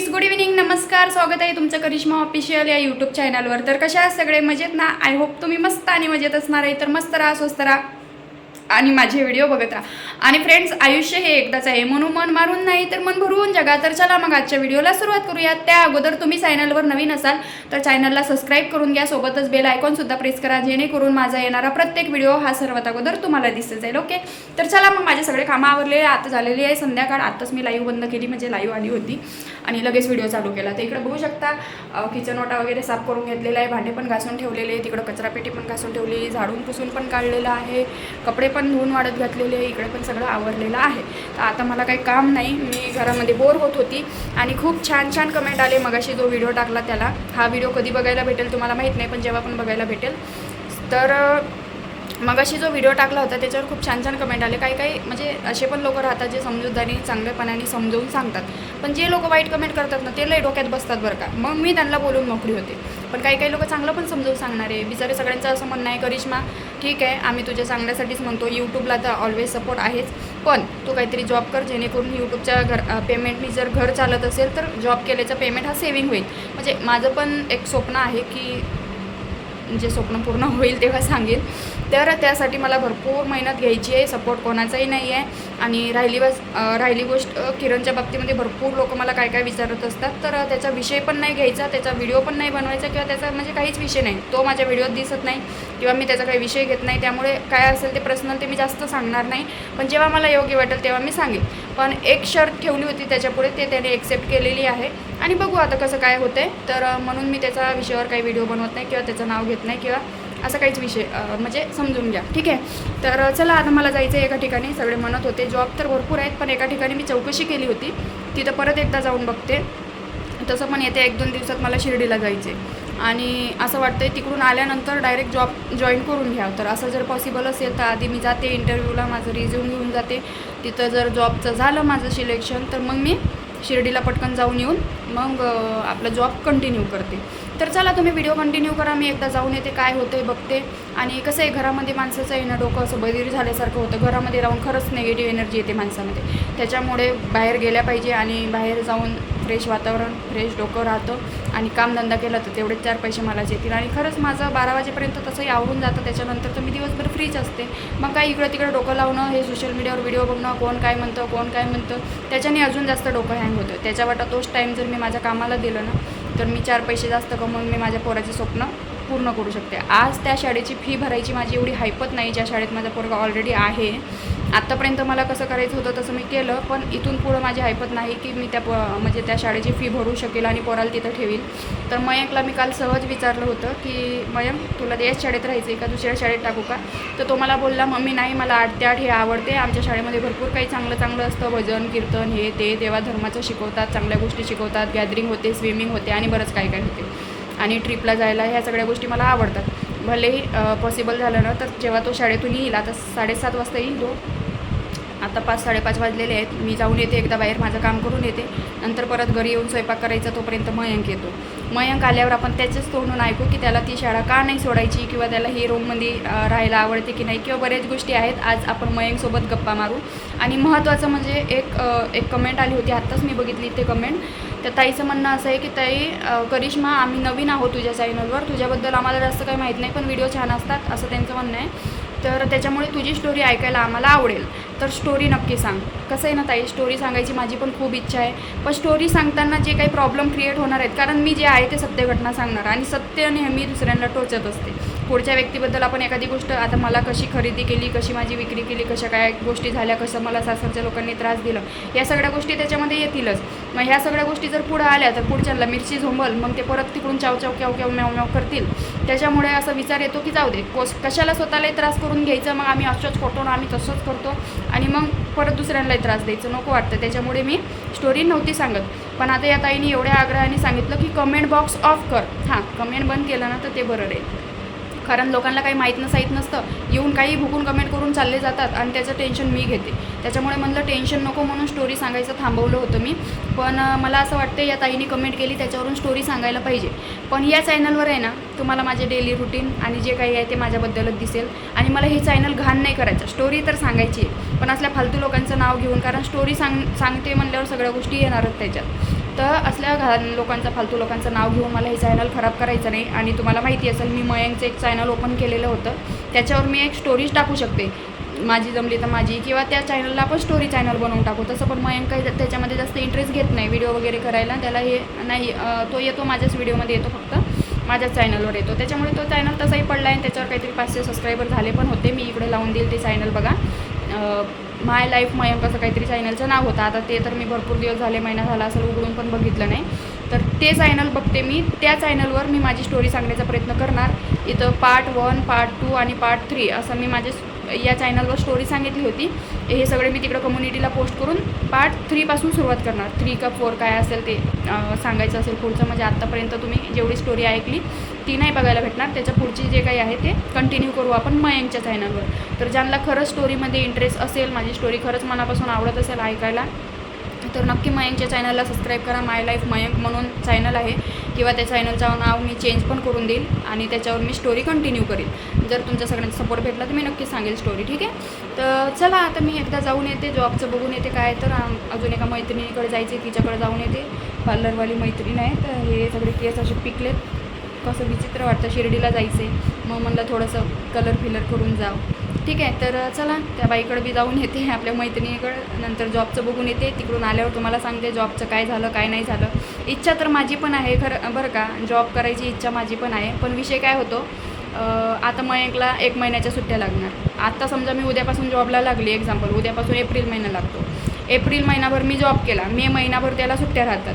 Friends good evening नमस्कार स्वागत आहे तुमचं करिश्मा ऑफिशियल या यूट्यूब चॅनलवर तर कशा आहात सगळे? मजेत ना? आय होप तुम्ही मस्त आणि मजेत असणार आहे. तर मस्त राहा स्वस्त राहा. आणि माझे व्हिडिओ बघत राहा. आणि फ्रेंड्स आयुष्य हे एकदाच आहे. म्हणून मन मारून नाही तर मन भरून जगा. तर चला मग आजच्या व्हिडिओला सुरुवात करूया त्या अगोदर तुम्ही चॅनलवर नवीन असाल तर चॅनलला सबस्क्राईब करून घ्या. सोबतच बेल आयकॉन सुद्धा प्रेस करा. जेणेकरून माझा येणारा प्रत्येक व्हिडिओ हा सर्वात अगोदर तुम्हाला दिसत जाईल. ओके तर चला मग माझे सगळे कामं आवरले. आता झालेली आहे संध्याकाळ. आताच मी लाईव्ह बंद केली. म्हणजे लाईव्ह आली होती. आणि लगेच व्हिडिओ चालू केला. तर इकडे बघू शकता किचन ओटा वगैरे साफ करून घेतलेला आहे. भांडे पण घासून ठेवलेले तिकडं कचरापेटी पण घासून ठेवली. झाडून पुसून पण काढलेलं आहे. कपडे पण पण धुवून वाढत घातलेले आहे इकडे पण सगळं आवरलेलं आहे. तर आता मला काही काम नाही मी घरामध्ये बोर होत होती आणि खूप छान छान कमेंट आले मगाशी जो व्हिडिओ टाकला त्याला. हा व्हिडिओ कधी बघायला भेटेल तुम्हाला माहीत नाही पण जेव्हा पण बघायला भेटेल. तर मगाशी जो व्हिडिओ टाकला होता त्याच्यावर खूप छान छान कमेंट आले. काही काही म्हणजे असे पण लोक राहतात जे समजूतदारी चांगल्यापणाने समजवून सांगतात. पण जे लोक वाईट कमेंट करतात ना ते लय डोक्यात बसतात बरं का. मग मी त्यांना बोलून मोकळी होते. पण काही काही लोक चांगलं पण समजवून सांगणार आहे बिचारे सगळ्यांचं असं म्हणणं आहे करिश्मा ठीक आहे आम्ही तुझ्या चांगल्यासाठीच म्हणतो. यूट्यूबला तर ऑलवेज सपोर्ट आहेच. पण तू काहीतरी जॉब कर जेणेकरून यूट्यूबच्या घर पेमेंटनी जर घर चालत असेल तर जॉब केल्याचं पेमेंट हा सेविंग होईल. म्हणजे माझं पण एक स्वप्न आहे की जे स्वप्न पूर्ण होईल तेव्हा सांगेल. तर त्यासाठी मला भरपूर मेहनत घ्यायची आहे सपोर्ट कोणाचाही नाही आहे. आणि राहिली बस राहिली गोष्ट किरणच्या बाबतीमध्ये भरपूर लोक मला काय काय विचारत असतात. तर त्याचा विषय पण नाही घ्यायचा त्याचा व्हिडिओ पण नाही बनवायचा किंवा त्याचा म्हणजे काहीच विषय नाही. तो माझ्या व्हिडिओत दिसत नाही किंवा मी त्याचा काही विषय घेत नाही. त्यामुळे काय असेल ते पर्सनल ते मी जास्त सांगणार नाही. पण जेव्हा मला योग्य वाटेल तेव्हा मी सांगेन. पण एक शर्ट ठेवली होती त्याच्यापुढे ते त्याने एक्सेप्ट केलेली आहे. आणि बघू आता कसं काय होतंय. तर म्हणून मी त्याचा विषयावर काही व्हिडिओ बनवत नाही किंवा त्याचं नाव घेत नाही किंवा असा काहीच विषय म्हणजे समजून घ्या. ठीक आहे? तर चला आता मला जायचं आहे एका ठिकाणी. सगळे म्हणत होते जॉब तर भरपूर आहेत पण एका ठिकाणी मी चौकशी केली होती. तिथं परत एकदा जाऊन बघते. तसं पण येते एक दोन दिवसात मला शिर्डीला जायचे आणि असं वाटतं आहे तिकडून आल्यानंतर डायरेक्ट जॉब जॉईन करून घ्या तर असं जर पॉसिबल असेल तर आधी मी जाते इंटरव्ह्यूला माझं रिझ्यूम घेऊन जाते. तिथं जर जॉबचं झालं माझं सिलेक्शन तर मग मी शिर्डीला पटकन जाऊन येऊन मग आपला जॉब कंटिन्यू करते. तर चला तुम्ही व्हिडिओ कंटिन्यू करा. मी एकदा जाऊन येते काय होतं बघते. आणि कसं आहे घरामध्ये माणसाचं येणं डोकं असं बधीर झाल्यासारखं होतं. घरामध्ये राहून खरंच निगेटिव्ह एनर्जी येते माणसामध्ये. त्याच्यामुळे बाहेर गेल्या पाहिजे आणि बाहेर जाऊन फ्रेश वातावरण फ्रेश डोकं राहतं. आणि कामधंदा केला तर तेवढे चार पैसे मला येतील. आणि खरंच माझं बारा वाजेपर्यंत तसंही आवरून जातं. त्याच्यानंतर तर मी दिवसभर फ्रीच असते. मग काय इकडं तिकडं डोकं लावणं हे सोशल मीडियावर व्हिडिओ बघणं कोण काय म्हणतं कोण काय म्हणतं त्याच्याने अजून जास्त डोकं हँग होतं. त्याच्या वाटा तोच टाईम जर मी माझ्या कामाला दिलं ना तर मी चार पैसे जास्त कमवून मी माझ्या पोराचे स्वप्न पूर्ण करू शकते. आज त्या शाळेची फी भरायची माझी एवढी हायपत नाही ज्या शाळेत माझा पोरगा ऑलरेडी आहे. आत्तापर्यंत मला कसं करायचं होतं तसं मी केलं पण इथून पुढं माझी ऐपत नाही की मी त्या प म्हणजे त्या शाळेची फी भरू शकेल आणि पोराला तिथं ठेवील तर मयंकला मी काल सहज विचारलं होतं की मयंक तुला याच शाळेत राहायचं आहे का? दुसऱ्या शाळेत टाकू का? तर तो मला बोलला मम्मी नाही मला आठ ते आठ हे आवडते. आमच्या शाळेमध्ये भरपूर काही चांगलं चांगलं असतं. भजन कीर्तन हे ते देवा धर्माचं शिकवतात चांगल्या गोष्टी शिकवतात. गॅदरिंग होते स्विमिंग होते आणि बरंच काय काय होते. आणि ट्रिपला जायला ह्या सगळ्या गोष्टी मला आवडतात. भलेही पॉसिबल झालं ना तर जेव्हा तो शाळेतून येईल आता साडेसात वाजता येईल तो. आता पाच साडेपाच वाजलेले आहेत. मी जाऊन येते एकदा बाहेर माझं काम करून येते. नंतर परत घरी येऊन स्वयंपाक करायचा तोपर्यंत मयंक येतो. मयंक आल्यावर आपण त्याच्याच तोंडून ऐकू की त्याला ती शाळा का नाही सोडायची किंवा त्याला हे रूममध्ये राहायला आवडते की नाही किंवा बऱ्याच गोष्टी आहेत. आज आपण मयंकसोबत गप्पा मारू. आणि महत्त्वाचं म्हणजे एक एक कमेंट आली होती. आत्ताच मी बघितली ते कमेंट त्या ताईचं म्हणणं असं आहे की ताई करिश्मा आम्ही नवीन आहोत तुझ्या चॅनलवर तुझ्याबद्दल आम्हाला जास्त काही माहीत नाही पण व्हिडिओ छान असतात असं त्यांचं म्हणणं आहे. तर त्याच्यामुळे तुझी स्टोरी ऐकायला आम्हाला आवडेल. तर स्टोरी नक्की सांग. कसं आहे ना ताई? स्टोरी सांगायची माझी पण खूप इच्छा आहे. पण स्टोरी सांगताना जे काही प्रॉब्लेम क्रिएट होणार आहेत कारण मी जे आहे ते सत्य घटना सांगणार आणि सत्य नेहमी दुसऱ्यांना टोचत असते. पुढच्या व्यक्तीबद्दल आपण एखादी गोष्ट आता मला कशी खरेदी केली कशी माझी विक्री केली कशा काय गोष्टी झाल्या कसं मला सासरच्या लोकांनी त्रास दिला या सगळ्या गोष्टी त्याच्यामध्ये येतीलच. मग ह्या सगळ्या गोष्टी जर पुढं आल्या तर पुढच्याला मिरची झोंबल मग ते परत तिकडून चाव चाव क्याव क्याव म्याव म्याव करतील. त्याच्यामुळे असा विचार येतो की जाऊ दे कोस कशाला स्वतःलाही त्रास करून घ्यायचं मग आम्ही असंच करतो ना आम्ही तसंच करतो आणि मग परत दुसऱ्यांनाही त्रास द्यायचं नको वाटतं. त्याच्यामुळे मी स्टोरी नव्हती सांगत. पण आता या ताईने एवढ्या आग्रहाने सांगितलं की कमेंट बॉक्स ऑफ कर. हां कमेंट बंद केलं ना तर ते बरं राहील. कारण लोकांना काही माहीत नसाहीत नसतं. येऊन काही भुकून कमेंट करून चालले जातात आणि त्याचं टेन्शन मी घेते. त्याच्यामुळे म्हणलं टेन्शन नको म्हणून स्टोरी सांगायचं थांबवलं होतं मी. पण मला असं वाटतं या ताईने कमेंट केली त्याच्यावरून स्टोरी सांगायला पाहिजे. पण या चॅनलवर आहे ना तुम्हाला माझे डेली रुटीन आणि जे काही आहे ते माझ्याबद्दलच दिसेल. आणि मला हे चॅनल घाण नाही करायचं. स्टोरी तर सांगायची आहे. पण असल्या फालतू लोकांचं नाव घेऊन कारण स्टोरी सांग सांगते म्हणल्यावर सगळ्या गोष्टी येणारच त्याच्यात. तर असल्या घाण लोकांचं फालतू लोकांचं नाव घेऊन मला हे चॅनल खराब करायचं नाही आणि तुम्हाला माहिती असेल मी मयंकचं एक चॅनल ओपन केलेलं होतं. त्याच्यावर मी एक स्टोरीज टाकू शकते. माझी जमली तर माझी किंवा त्या चॅनलला आपण स्टोरी चॅनल बनवून टाकू. तसं पण मयंक काही त्याच्यामध्ये जास्त इंटरेस्ट घेत नाही व्हिडिओ वगैरे करायला. त्याला हे नाही तो येतो माझ्याच व्हिडिओमध्ये येतो फक्त. माझ्याच चॅनलवर येतो. त्याच्यामुळे तो चॅनल तसाही पडला आहे आणि त्याच्यावर काहीतरी पाचशे सबस्क्रायबर झाले पण होते. मी इकडे लावून देईल ते चॅनल बघा. माय लाईफ मयंक असं काहीतरी चॅनलचं नाव होतं. आता ते तर मी भरपूर दिवस झाले महिना झाला असं उघडून पण बघितलं नाही. तर ते चॅनल बघते मी. त्या चॅनलवर मी माझी स्टोरी सांगण्याचा प्रयत्न करणार. इथं पार्ट वन पार्ट टू आणि पार्ट थ्री असं मी माझे या चॅनलवर स्टोरी सांगितली होती. हे सगळे मी तिकडं कम्युनिटीला पोस्ट करून पार्ट थ्रीपासून सुरुवात करणार. थ्री का फोर काय असेल ते सांगायचं असेल पुढचं. म्हणजे आत्तापर्यंत तुम्ही जेवढी स्टोरी ऐकली ती नाही बघायला भेटणार. त्याच्या पुढची जे काही आहे ते कंटिन्यू करू आपण मयंकच्या चॅनलवर तर ज्यांना खरंच स्टोरीमध्ये इंटरेस्ट असेल माझी स्टोरी खरंच मनापासून आवडत असेल ऐकायला तर नक्की मयंकच्या चॅनलला सबस्क्राईब करा. माय लाईफ मयंक म्हणून चॅनल आहे. किंवा त्या चॅनलचं नाव मी चेंज पण करून देईल आणि त्याच्यावर मी स्टोरी कंटिन्यू करेल. जर तुमच्या सगळ्यांचा सपोर्ट भेटला तर मी नक्की सांगेल स्टोरी ठीक आहे? तर चला आता मी एकदा जाऊन येते. जॉबचं बघून येते काय तर. अजून एका मैत्रिणीकडे जायचे तिच्याकडे जाऊन येते. पार्लरवाली मैत्रीण आहे. तर हे सगळे केस असे पिकलेत. कसं विचित्र वाटतं शिर्डीला जायचे मग म्हणलं थोडंसं कलर फिलर करून जाव ठीक आहे तर चला त्या बाईकडं बी जाऊन येते आपल्या मैत्रिणीकडं. नंतर जॉबचं बघून येते तिकडून आल्यावर तुम्हाला सांगते जॉबचं काय झालं काय नाही झालं. इच्छा तर माझी पण आहे खरं बरं का जॉब करायची इच्छा माझी पण आहे. पण विषय काय होतो आता मयंकला एक महिन्याच्या सुट्ट्या लागणार. आता समजा मी उद्यापासून जॉबला लागली एक्झाम्पल उद्यापासून एप्रिल महिना लागतो. एप्रिल महिनाभर मी जॉब केला मे महिनाभर त्याला सुट्ट्या राहतात.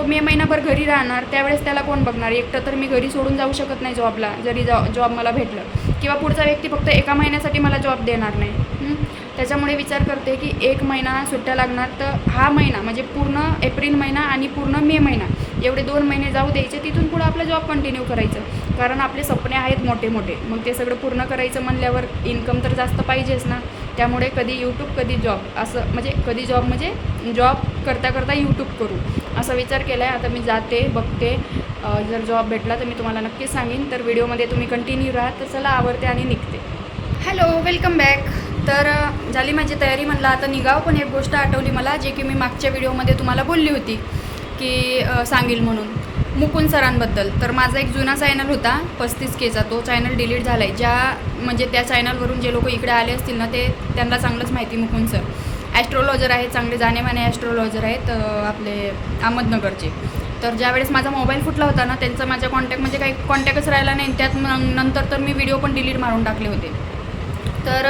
तो मे महिनाभर घरी राहणार त्यावेळेस त्याला कोण बघणार? एकटं तर मी घरी सोडून जाऊ शकत नाही जॉबला जरी जॉ जॉब मला भेटलं. किंवा पुढचा व्यक्ती फक्त एका महिन्यासाठी मला जॉब देणार नाही. त्याच्यामुळे विचार करते की एक महिना सुट्ट्या लागणार तर हा महिना म्हणजे पूर्ण एप्रिल महिना आणि पूर्ण मे महिना एवढे दोन महिने जाऊ द्यायचे तिथून पुढं आपलं जॉब कंटिन्यू करायचं. कारण आपले सपने आहेत मोठे मोठे मग ते सगळं पूर्ण करायचं म्हणल्यावर इन्कम तर जास्त पाहिजेच ना. त्यामुळे कधी यूट्यूब कधी जॉब असं म्हणजे कधी जॉब म्हणजे जॉब करता करता यूट्यूब करू. असा विचार केला आहे आता मी जाते बघते. जर जॉब भेटला तर मी तुम्हाला नक्कीच सांगेन. तर व्हिडिओमध्ये तुम्ही कंटिन्यू राहा. तर चला आवडते आणि निघते. हॅलो वेलकम बॅक तर झाली माझी तयारी म्हणलं आता निघाव पण एक गोष्ट आठवली मला जे की मी मागच्या व्हिडिओमध्ये तुम्हाला बोलली होती की सांगेल म्हणून. मुकुंद सरांबद्दल. तर माझा एक जुना चॅनल होता पस्तीस केचा तो चॅनल डिलीट झाला आहे ज्या म्हणजे त्या चॅनलवरून जे लोक इकडे आले असतील ना ते त्यांना चांगलंच माहिती मुकुंद सर. ॲस्ट्रॉलॉजर आहेत चांगले जाणेमाने ॲस्ट्रॉलॉजर आहेत आपले अहमदनगरचे. तर ज्यावेळेस माझा मोबाईल फुटला होता ना त्यांचा माझ्या कॉन्टॅक्ट म्हणजे काही कॉन्टॅक्टच राहिला नाही. त्यात मग नंतर तर मी व्हिडिओ पण डिलीट मारून टाकले होते. तर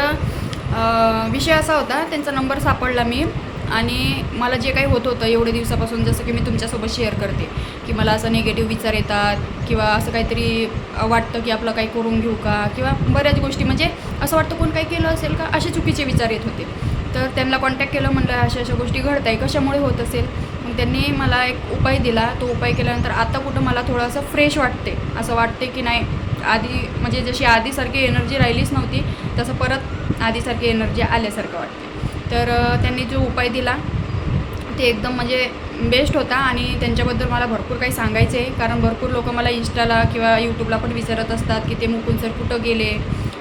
विषय असा होता त्यांचा नंबर सापडला मी आणि मला जे काही होत होतं एवढे दिवसापासून जसं की मी तुमच्यासोबत शेअर करते की मला असं निगेटिव्ह विचार येतात किंवा असं काहीतरी वाटतं की आपलं काही करून घेऊ का? किंवा बऱ्याच गोष्टी म्हणजे असं वाटतं कोण काही केलं असेल का? असे चुकीचे विचार येत होते. तर त्यांना कॉन्टॅक्ट केलं म्हणलं अशा अशा गोष्टी घडत आहे कशामुळे होत असेल? मग त्यांनी मला एक उपाय दिला. तो उपाय केल्यानंतर आता कुठं मला थोडंसं फ्रेश वाटते असं वाटते की नाही आधी म्हणजे जशी आधीसारखी एनर्जी राहिलीच नव्हती तसं परत आधीसारखी एनर्जी आल्यासारखं वाटते तर त्यांनी जो उपाय दिला ते एकदम म्हणजे बेस्ट होता आणि त्यांच्याबद्दल मला भरपूर काही सांगायचं आहे कारण भरपूर लोक मला इंस्टाला किंवा यूट्यूबला पण विचारत असतात की ते मुकुंद सर कुठं गेले?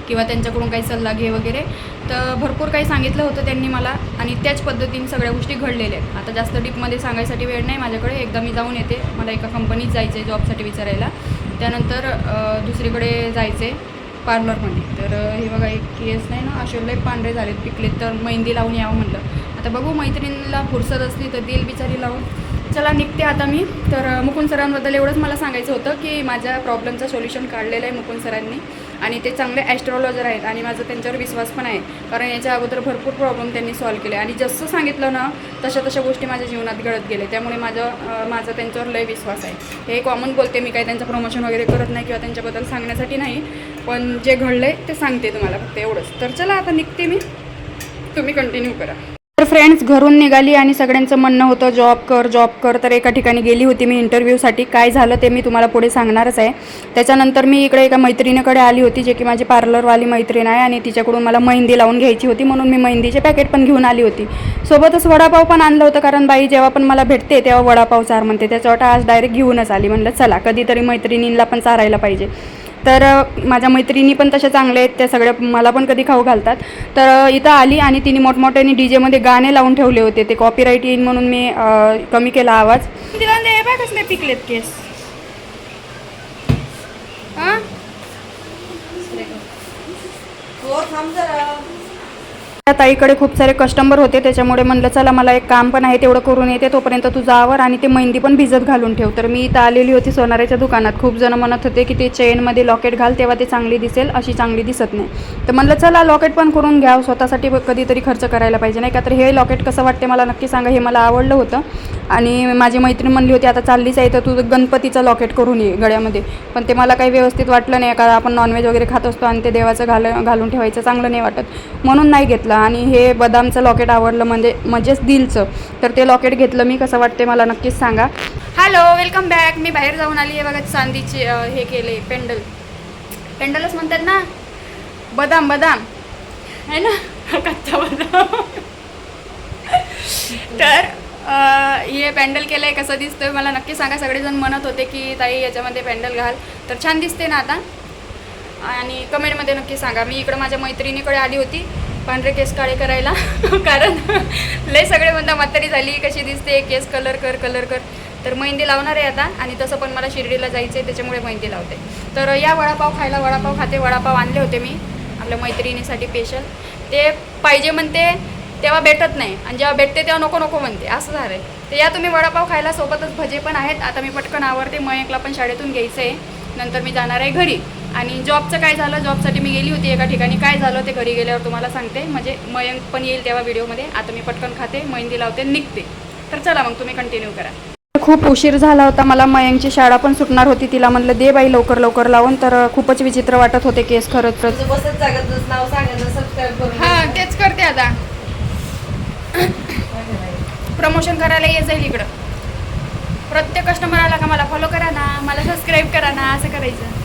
किंवा त्यांच्याकडून काही सल्ला घे वगैरे. तर भरपूर काही सांगितलं होतं त्यांनी मला आणि त्याच पद्धतीने सगळ्या गोष्टी घडलेल्या आहेत. आता जास्त डीपमध्ये सांगायसाठी वेळ नाही माझ्याकडे. एकदा मी जाऊन येते. मला एका कंपनीत जायचं आहे जॉबसाठी विचारायला. त्यानंतर दुसरीकडे जायचं आहे पार्लरमध्ये. तर हे बघा एक केस नाही ना? असे लय पांढरे झालेत पिकलेत. तर मेहंदी लावून यावं म्हणलं आता बघू मैत्रिणीला फुरसत असली तर देईल बिचारी लावून. चला निघते आता मी. तर मुकुंद सरांबद्दल एवढंच मला सांगायचं होतं की माझ्या प्रॉब्लेमचं सोल्युशन काढलेलं आहे मुकुंद सरांनी. आणि ते चांगले ॲस्ट्रॉलॉजर आहेत आणि माझा त्यांच्यावर विश्वास पण आहे. कारण याच्या अगोदर भरपूर प्रॉब्लेम त्यांनी सॉल्व्ह केले. आणि जसं सांगितलं ना तशा तशा गोष्टी माझ्या जीवनात घडत गेले त्यामुळे माझं माझा त्यांच्यावर लय विश्वास आहे. हे कॉमन बोलते मी काही त्यांचं प्रमोशन वगैरे करत नाही किंवा त्यांच्याबद्दल सांगण्यासाठी नाही. पण जे घडलं आहे ते सांगते तुम्हाला फक्त एवढंच. तर चला आता निघते मी. तुम्ही कंटिन्यू करा. फ्रेंड्स घरून निघाली आणि सगळ्यांचं म्हणणं होतं जॉब कर जॉब कर. तर एका ठिकाणी गेली होती मी इंटरव्ह्यूसाठी काय झालं ते मी तुम्हाला पुढे सांगणारच आहे. त्याच्यानंतर मी इकडे एका मैत्रिणीकडे आली होती जे की माझी पार्लरवाली मैत्रीण आहे आणि तिच्याकडून मला मेहंदी लावून घ्यायची होती म्हणून मी मेहंदीचे पॅकेट पण घेऊन आली होती. सोबतच वडापाव पण आणलं होतं कारण बाई जेव्हा पण मला भेटते तेव्हा वडापाव चार म्हणते. त्याच्या वाटा आज डायरेक्ट घेऊनच आली. म्हणलं चला कधीतरी मैत्रिणींना पण चारायला पाहिजे. तर माझ्या मैत्रिणी पण तशा चांगल्या आहेत त्या सगळ्या मला पण कधी खाऊ घालतात. तर इथं आली आणि तिने मोठमोठ्याने डी जेमध्ये गाणे लावून ठेवले होते. ते कॉपीराईट येईन म्हणून मी कमी केला आवाज. तिला पिकलेत केस. हां? हो थांब जरा. त्या ताईकडे खूप सारे कस्टमर होते. त्याच्यामुळे म्हणलं चला मला एक काम पण आहे तेवढं करून येते. तोपर्यंत तू जावर आणि ते मेहंदी पण भिजत घालून ठेव. तर मी इथं आलेली होती सोनाऱ्याच्या दुकानात. खूप जण म्हणत होते की ते चेनमध्ये लॉकेट घाल तेव्हा ते चांगली दिसेल अशी चांगली दिसत नाही. तर म्हणलं चला लॉकेट पण करून घ्या स्वतःसाठी कधीतरी खर्च करायला पाहिजे. नाही का? तर हे लॉकेट कसं वाटते मला नक्की सांगा हे मला आवडलं होतं. आणि माझी मैत्रीण म्हणली होती आता चाललीच आहे तर तू गणपतीचं लॉकेट करून ये गळ्यामध्ये. पण ते मला काही व्यवस्थित वाटलं नाही का आपण नॉनव्हेज वगैरे खात असतो आणि ते देवाचं घाल घालून ठेवायचं चांगलं नाही वाटत. म्हणून नाही घेतलं. आणि हे बदामचं लॉकेट आवडलं म्हणजे म्हणजेच दिलचं. तर ते लॉकेट घेतलं मी. कसं वाटते मला नक्कीच सांगा. हॅलो वेलकम बॅक मी बाहेर जाऊन आली. आहे बघा चांदीचे हे केले पेंडल. पेंडलच म्हणतात ना? बदाम बदाम. आहे ना? कच्चा बदाम. तर हे पॅन्डल केलं आहे कसं दिसतोय मला नक्की सांगा. सगळेजण म्हणत होते की ताई याच्यामध्ये पॅन्डल घाल. तर छान दिसते ना आता? आणि कमेंटमध्ये नक्की सांगा. मी इकडं माझ्या मैत्रिणीकडे आली होती पांढरे केस काळे करायला. कारण लय सगळे म्हणता म्हातारी झाली कशी दिसते केस कलर कर कलर कर. तर मेहंदी लावणार आहे आता आणि तसं पण मला शिर्डीला जायचं आहे त्याच्यामुळे मेहंदी लावते. तर या वडापाव खायला वडापाव खाते वडापाव आणले होते मी आपल्या मैत्रिणीसाठी स्पेशल ते पाहिजे म्हणते तेव्हा भेटत नाही. आणि जेव्हा भेटते तेव्हा नको नको म्हणते. असं झालं आहे तर या तुम्ही वडापाव खायला सोबतच भजे पण आहेत. आता मी पटकन आवडते मयंकला पण शाळेतून घ्यायचं आहे नंतर मी जाणार आहे घरी. आणि जॉबचं काय झालं? जॉबसाठी मी गेली होती एका ठिकाणी. काय झालं? ते घरी गेल्यावर तुम्हाला सांगते. म्हणजे मयंक पण येईल तेव्हा व्हिडिओमध्ये. आता मी पटकन खाते मेहंदी लावते निघते. तर चला मग तुम्ही कंटिन्यू करा. खूप उशीर झाला होता. मला मयंकची शाळा पण सुटणार होती. तिला म्हणलं दे बाई लवकर लवकर लावून. तर खूपच विचित्र वाटत होते केस खरंच हां तेच करते आता. प्रमोशन करायला ये जाईल इकडं. प्रत्येक कस्टमर आला का मला फॉलो करा ना मला सबस्क्राईब करा ना असं करायचं.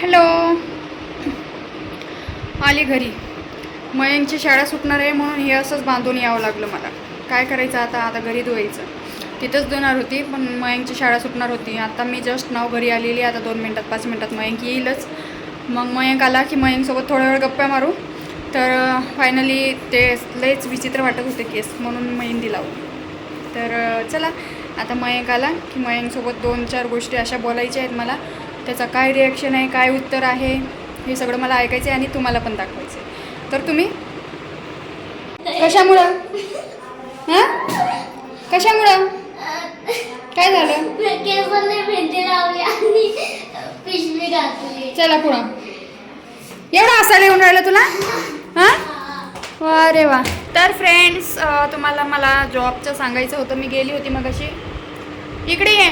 हॅलो. आली घरी. मयंकची शाळा सुटणार आहे म्हणून हे असंच बांधून यावं लागलं मला. काय करायचं आता? आता घरी धुवायचं. तिथंच धुणार होती पण मयंकची शाळा सुटणार होती. आता मी जस्ट नाव घरी आलेली आता दोन मिनटात पाच मिनटात मयंक येईलच. मग मयंक आला की मयंकसोबत थोडा वेळ गप्पा मारू. तर फायनली ते लयच विचित्र वाटत होते केस म्हणून मेहंदी लावू तर चला. आता मयंक आला की मयंकसोबत दोन चार गोष्टी अशा बोलायच्या आहेत मला. त्याचा काय रिॲक्शन आहे काय उत्तर आहे हे सगळं मला ऐकायचं आहे आणि तुम्हाला पण दाखवायचं आहे तर तुम्ही? कशामुळं? हां? कशामुळं? काय झालं? चला पुढं. एवढा हसायला येऊन राहिलं तुला? हां? अरे वा. तर फ्रेंड्स तुम्हाला मला जॉबचं सांगायचं होतं. मी गेली होती मग अशी इकडे ये.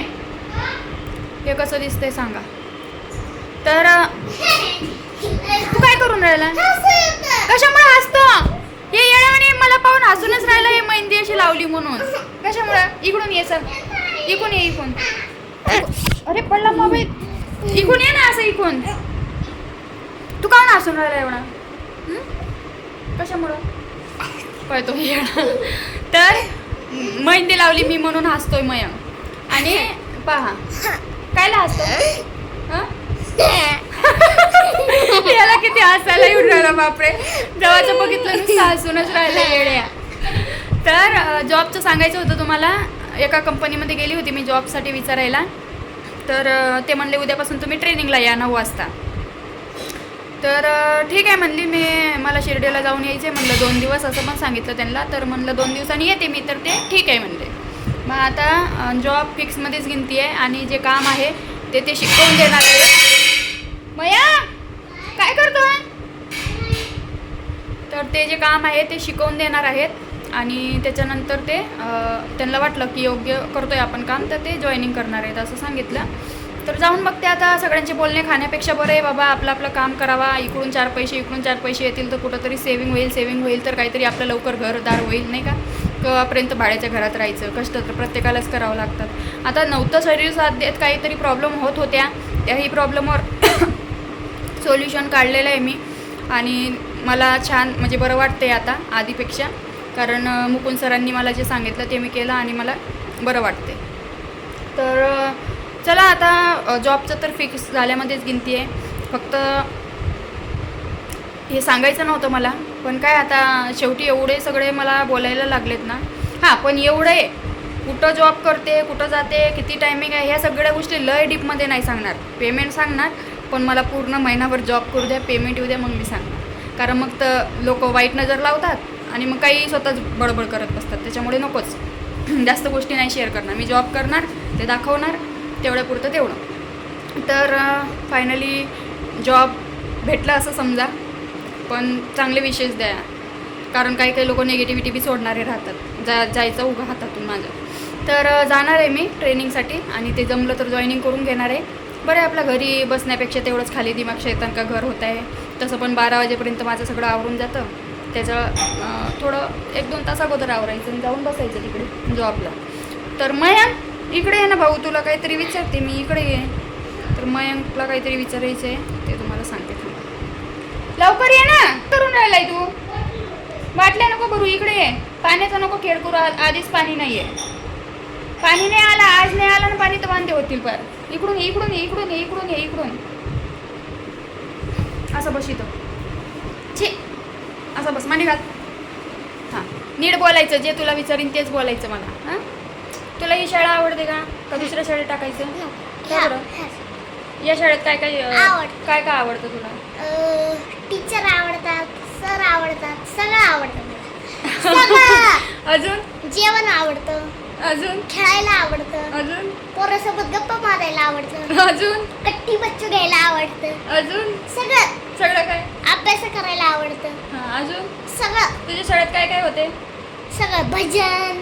हे कसं दिसतंय सांगा. तर तू काय करून राहिला? कशामुळे हसतो? हे म्हणे मला पाहून हसूनच राहिलं हे मेहंदी अशी लावली म्हणून. कशामुळे? इकडून ये सर. इकडून ये इकडून. अरे पडला मोबाईल इकडून ये ना असं इकडून. तू का हसून राहिला एवढा? कशामुळं? कळतो तर मेहंदी लावली मी म्हणून हसतोय मयंक. आणि पहा. कायला हसतो याला किती हसायला येऊन राहिला बापरे. जवळचं बघितलं नुसतं हसूनच राहिलं येड्या. तर जॉबचं सांगायचं होतं तुम्हाला. एका कंपनीमध्ये गेली होती मी जॉबसाठी विचारायला. तर ते म्हणले उद्यापासून तुम्ही ट्रेनिंगला या नऊ वाजता. तर ठीक आहे म्हणली मी. मला शिर्डीला जाऊन यायचे म्हणलं दोन दिवस असं पण सांगितलं त्यांना. तर म्हणलं दोन दिवसांनी येते मी. तर ते ठीक आहे म्हणले. मग आता जॉब फिक्समध्येच गिनती आहे आणि जे काम आहे ते ते शिकवून देणार आहे. मया काय करतो तर ते जे काम आहे ते शिकवून देणार आहेत. आणि त्याच्यानंतर ते त्यांना वाटलं की योग्य करतोय आपण काम तर ते जॉईनिंग करणार आहेत असं सांगितलं. तर जाऊन बघते आता सगळ्यांचे बोलणे खाण्यापेक्षा बरं आहे बाबा आपलं आपलं काम करावा इकडून चार पैसे इकडून चार पैसे येतील तर कुठंतरी सेविंग होईल सेविंग होईल तर काहीतरी आपलं लवकर घरदार होईल नाही का? कवापर्यंत भाड्याच्या घरात राहायचं कष्ट तर प्रत्येकालाच करावं लागतात. आता नव्हतं शरीर साथ देत काहीतरी प्रॉब्लेम होत होत्या त्याही प्रॉब्लेमवर सोल्युशन काढलेलं आहे मी. आणि मला छान म्हणजे बरं वाटते आता आधीपेक्षा. कारण मुकुंद सरांनी मला जे सांगितलं ते मी केलं आणि मला बरं वाटते तर चला आता जॉबचं तर फिक्स झाल्यामध्येच गिनती आहे. फक्त हे सांगायचं नव्हतं मला पण काय आता शेवटी एवढे सगळे मला बोलायला लागलेत ना. हां पण एवढे कुठं जॉब करते कुठं जाते किती टायमिंग आहे ह्या सगळ्या गोष्टी लय डीपमध्ये नाही सांगणार. पेमेंट सांगणार पण मला पूर्ण महिनाभर जॉब करू द्या पेमेंट येऊ द्या मग मी सांगणार. कारण मग तर लोक वाईट नजर लावतात आणि मग काही स्वतःच बडबड करत बसतात. त्याच्यामुळे नकोच. जास्त गोष्टी नाही शेअर करणार. मी जॉब करणार ते दाखवणार तेवढ्यापुरतं तेवढं. तर फायनली जॉब भेटला असं समजा पण चांगले विशेष द्या. कारण काही काही लोक निगेटिव्हिटी बी सोडणारे राहतात. जा जायचं उभं हातातून माझं. तर जाणार आहे मी ट्रेनिंगसाठी आणि ते जमलं तर जॉईनिंग करून घेणार आहे. बरं आहे आपल्या घरी बसण्यापेक्षा तेवढंच खाली दिमाग शैतान का घर होत आहे. तसं पण बारा वाजेपर्यंत माझं सगळं आवरून जातं. त्याचं थोडं एक दोन तास अगोदर आवरायचं आणि जाऊन बसायचं तिकडे जॉबला तर मया इकडे आहे ना भाऊ तुला काहीतरी विचारते मी इकडे ये. तर मयंकला काहीतरी विचारायचं आहे ते तुम्हाला सांगते लवकर ये ना. करून राहिलाय तू. बाटल्या नको भरू इकडे ये. पाण्याचा नको खेळ करू आधीच पाणी नाही आहे पाणी नाही आला आज नाही आला ना पाणी तर वांदे होतील पर. इकडून इकडून इकडून इकडून ये, इकडून. असं बस इथं. छे. असं बस माने घाल. हां नीट बोलायचं जे तुला विचारीन तेच बोलायचं मला. हां? तुला ही शाळा आवडते का? का दुसऱ्या शाळेत टाकायचं? का बरं? या शाळेत काय काय अं. काय काय आवडतं तुला? टीचर आवडतात सर आवडतात सगळं आवडतं मला. सगळं. अजून? जेवण आवडतं. अजून? खेळायला आवडतं. अजून? पोरासोबत गप्पा मारायला आवडतं. अजून? कट्टी बच्चू घ्यायला आवडतं. अजून? सगळं. सगळं काय? अभ्यास करायला आवडतं. हां अजून? सगळं. तुझ्या शाळेत काय काय होते? सगळं. भजन.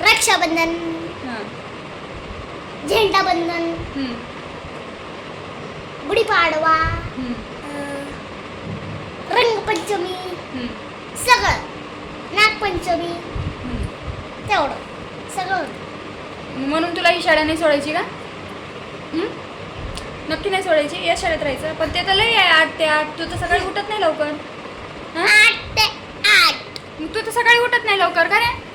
रक्षाबंधन हां. झेंडाबंधन हम्म, गुढीपाडवा हम्म, अं, रंगपंचमी हम्म, सगळं. नागपंचमी. हम्म. तेवढं. सगळं. म्हणून तुला ही शाळा नाही सोडायची का? हम्म? नक्की नाही सोडायची. या शाळेत राहायचं. पण ते तर लई आहे. आठ ते आठ. तू तर सकाळी उठत नाही लवकर. हां? आठ ते आठ. मग तू तर सकाळी उठत नाही लवकर का रे?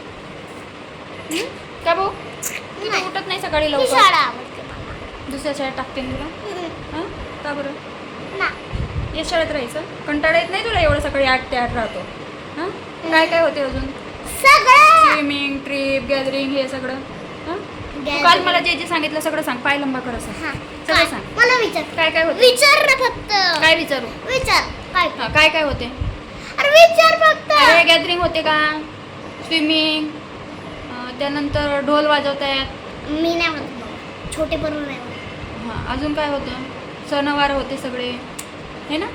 हम्म? का भाऊ? तू तर नाही. उठत नाही सकाळी ही लवकर. शाळा आवडते मला. दुसऱ्या शाळेत टाकते ना तुला. हां? का बरं? ना या शाळेत राहायचं? कंटाळा येत नाही तुला एवढं सकाळी आठ ते आठ राहतो? हां? काय काय होते अजून? सगळं. स्विमिंग ट्रिप गॅदरिंग हे सगळं. हां? तू. काल मला जे जे सांगितलं सगळं सांग. पाय लंबा कर असं. हा. सगळं काय? सांग. मला विचार. काय काय होते? विचार ना फक्त. काय विचारू? विचार. काय हा काय काय होते? अरे विचार फक्त. अरे गॅदरिंग होते का? स्विमिंग. त्यानंतर ढोल वाजवतायत. मी नाही म्हणत. छोटे बरोबर नाही म्हणत. हां अजून काय होतं? सणवार होते सगळे. हे ना?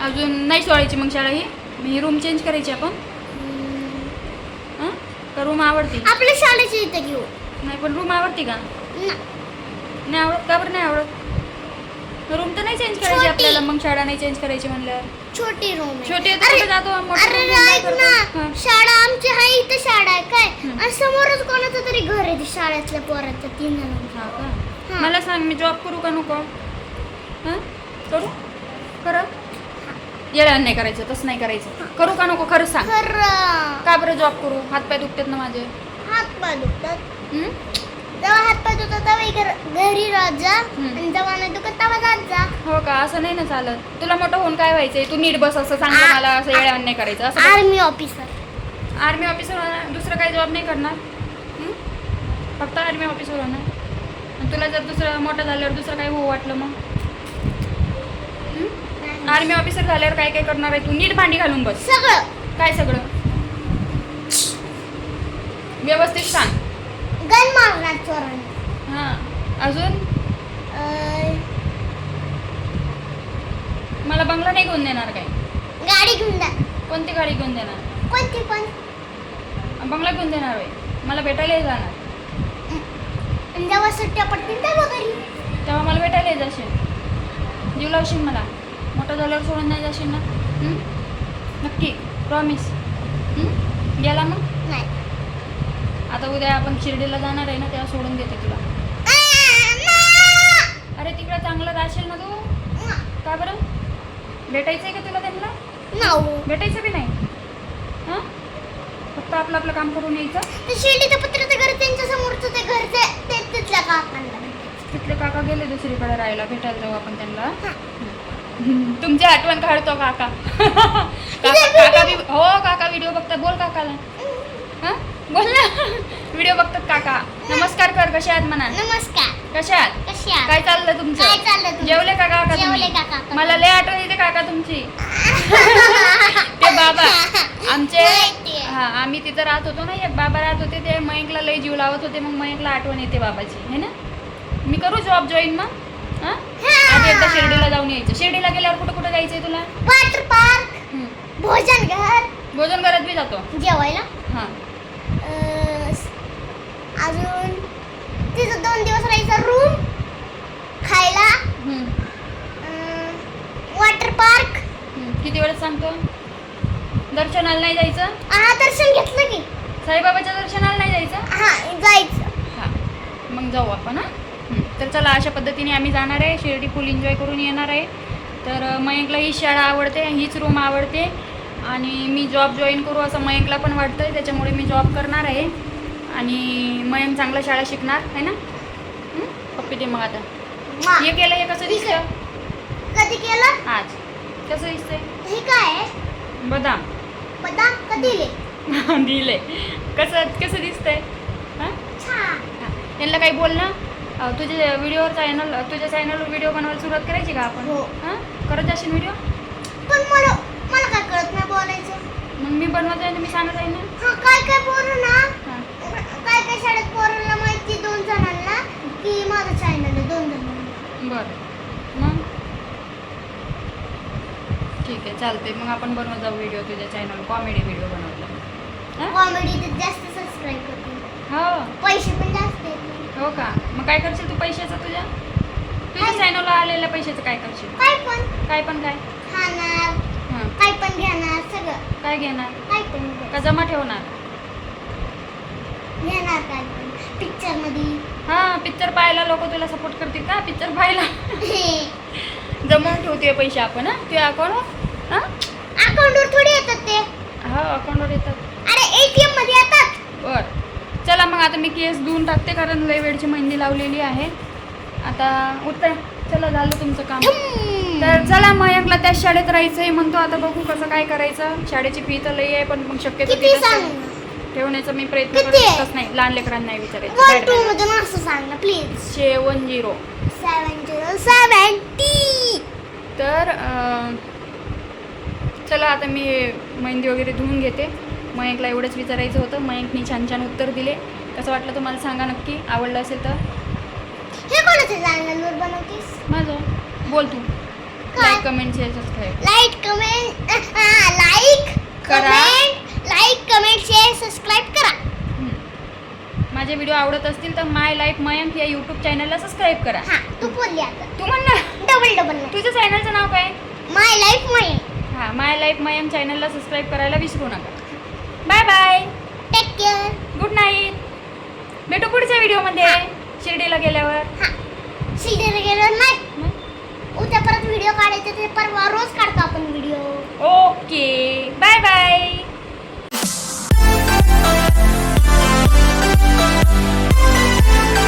अजून नाही सोडायची मग शाळा ही? ही रूम चेंज करायची आपण? हम्म. हां? का रूम आवडती आपल्या शाळेची इथे घेऊ. नाही पण रूम आवडती का? ना. नाही आवडत? का बरं नाही आवडत? रूम तर नाही चेंज करायची छोटी. आपल्याला. मग शाळा नाही चेंज करायची म्हणल्यावर. छोटी रूम आहे. छोटी आहे तर अरे कुठे जातो? मोठं अरे room काय ऐक करतो? ना. हां. शाळा आमची आहे इथं शाळा आहे. काय? हम्म. आणि समोरच कोणाचं तरी घर आहे ते शाळेतल्या पोराचं तीन जणांचं हा का? हां. मला सांग मी जॉब करू का नको? हां? करू? खरं येड्यानं नाही करायचं तसं नाही करायचं. करू का नको? खरं सांग. का बरं जॉब करू? हातपाय दुखतात ना माझे. हात पाय दुखतात. हं? हात पाय तेव्हा घरी राहत जा हम्म. आणि जेव्हा नाही दुखत तेव्हा जात जा. हो का? असं नाही ना चालत. तुला मोठं होऊन काय व्हायचंय? तू नीट बस असं सांगतो आ- मला असं येड्यानं नाही करायचं. असं आर्मी ऑफिसर आर्मी ऑफिसर होणार. दुसरं काही जॉब नाही करणार? हं? फक्त आर्मी ऑफिसर होणार. आणि तुला जर दुसरं मोठं झाल्यावर दुसरं काही होऊ वाटलं मग? आर्मी ऑफिसर झाल्यावर काय काय करणार आहे तू? नीट भांडी घालून बस. सगळं. काय सगळं? व्यवस्थित सांग. गन मारणार चोरांना. हां अजून? मला बंगला नाही घेऊन देणार काय? गाडी घेऊन जा. कोणती गाडी घेऊन देणार? कोणती पण. बंगला घेऊन देणार होय. मला भेटायला जाणार. जेव्हा सुट्ट्या पडतील तेव्हा घरी. तेव्हा मला भेटायला येत जाशील. जीव लावशील मला. मोठं झाल्यावर सोडून नाही जाशील ना? नक्की. प्रॉमिस गेला मग? नाही. आता उद्या आपण शिर्डीला जाणार आहे ना तेव्हा सोडून देते तुला. अरे तिकडे चांगलं राहशील ना तू? का बरं? भेटायचं आहे का तुला त्यांना? भेटायचं बी नाही? हां? फक्त आपलं आपलं काम करून यायचं? शिर्डीचं पत्र ते घर त्यांच्या समोरचं ते घर ते तिथल्या काकांना. तिथले काका गेले दुसरीकडे राहायला भेटायला जाऊ आपण त्यांना. तुमची आठवण काढतो काका. काका काका हो काका व्हिडिओ बघतात. बोल काकाला. हा? बोल ना. व्हिडिओ बघतात काका. नमस्कार कर कशा आहात म्हणा नमस्कार. कशा आहात? कशी आहात? काय चाललं काय तुमचं चाललं तुमचं? जेवले का काका जेवले का काका? मला लय आठवण येते काका तुमची. ते बाबा आमचे माहितीये. हा आम्ही तिथं राहत होतो ना एक बाबा राहत होते ते मयंकला लय जीव लावत होते मग मयंकला आठवण येते बाबाची. है ना? मी करू जॉब जॉईन मग? हा? आधी एकदा शिर्डीला जाऊन यायचं. शिर्डीला गेल्यावर कुठं कुठं जायचंय तुला? वॉटर पार्क हम्म. भोजन घर भोजन घरात बी जातो. जेवायला? हा. अजून तिथं दोन दिवस राहायचं रूम खायला. हम्म. वॉटर पार्क हम्म. किती वेळेस सांगतो? दर्शनाला नाही जायचं? हा दर्शन घेतलं की. साईबाबाच्या दर्शनाला नाही जायचं? हा जायचं. हा. मग जाऊ आपण हां. तर चला अशा पद्धतीने आम्ही जाणार आहे. शिर्डी फुल एन्जॉय करून येणार आहे. तर अं, मयंकला ही शाळा आवडते हीच रूम आवडते. आणि मी जॉब जॉईन करू असं मयंकला पण वाटतं आहे त्याच्यामुळे मी जॉब करणार आहे. आणि मयंक चांगलं शाळा शिकणार आहे ना? पप्पी दे मग आता. हे केलं हे कसं दिसतं? कधी केलं? आज. कसं दिसतंय? हे काय आहे? बदाम. बदाम? कधी दिले? कसं कसं दिसतंय. यांना काही बोल ना. तुझ्या व्हिडिओवर चॅनल तुझ्या चॅनलवर व्हिडिओ बनवायला सुरुवात करायची का आपण? हो. हां? करत जाशील व्हिडिओ? पण मला मला काय कळत नाही बोलायचं. मग मी बनवत आहे ना मी सांगत आहे ना. हा काय काय पोरं ना? काय काय शाळेत पोरांना माहिती दोन जणांना? की माझं चॅनल आहे दोन जणांना. बरं. मग? ठीक आहे चालते मग आपण बनवत जाऊ व्हिडिओ तुझ्या चॅनल कॉमेडी व्हिडिओ बनवला हां? कॉमेडी तर जास्त सबस्क्राईब करते. हो. पैसे पण जास्त हो का? मग काय करशील तू पैशाचं तुझ्या? तुझ्या? चॅनलला आलेल्या पैशाचं काय करशील? काय पण. काय पण काय? खाणार काय पण घेणार सगळं. काय घेणार? काय पण. का जमा ठेवणार? पिक्चरमध्ये हां पिक्चर पाहायला लोक तुला सपोर्ट करतील का? पिक्चर पाहायला. जमवून ठेवते पैसे आपण हां? तुझ्या अकाउंटवर हां? अकाउंटवर थोडी येतात ते. हा अकाउंटवर येतात. अरे एटीएममध्ये येतात. बर. चला मग आता मी केस धुवून टाकते कारण लय वेळची मेहंदी लावलेली आहे. आता उत्तर चला झालं तुमचं काम. तर चला मयंकला त्याच शाळेत राहायचं आहे म्हणतो आता बघू कसं काय करायचं. शाळेची फी तर लई आहे पण मग शक्यतो ठेवण्याचा मी प्रयत्न किती? आहे? करतच नाही. लहान लेकरांना नाही वन टू विचारायचं मधून असं सांग ना please seven zero. Seven zero seventy तर अं, चला आता मी मेहंदी वगैरे धुवून घेते. मयंकला एवढंच विचारायचं होतं. मयंकनी छान छान उत्तर दिले. कसं वाटलं तुम्हाला सांगा नक्की. आवडलं असेल तर? हे कोणाच्या चॅनलवर बनवतेस? माझं. बोल तू. काय? Like comment share subscribe like comment like करा. Comment like comment share subscribe करा. माझे व्हिडिओ आवडत असतील तर माय लाईफ मयंक या यूट्यूब चॅनलला सबस्क्राईब करा. हा तू बोलली आता. तू म्हण ना. डबल डबल नाही तुझं चॅनलचं नाव काय? माय लाईफ माय हां माय लाईफ मयंक चॅनलला सबस्क्राईब करायला विसरू नका. Bye bye take care good night भेटू पुढच्या व्हिडिओमध्ये शिर्डीला गेल्यावर. शिर्डीला गेलो नाही? उद्या परत व्हिडिओ काढायचे ते परवा रोज काढतो आपण व्हिडिओ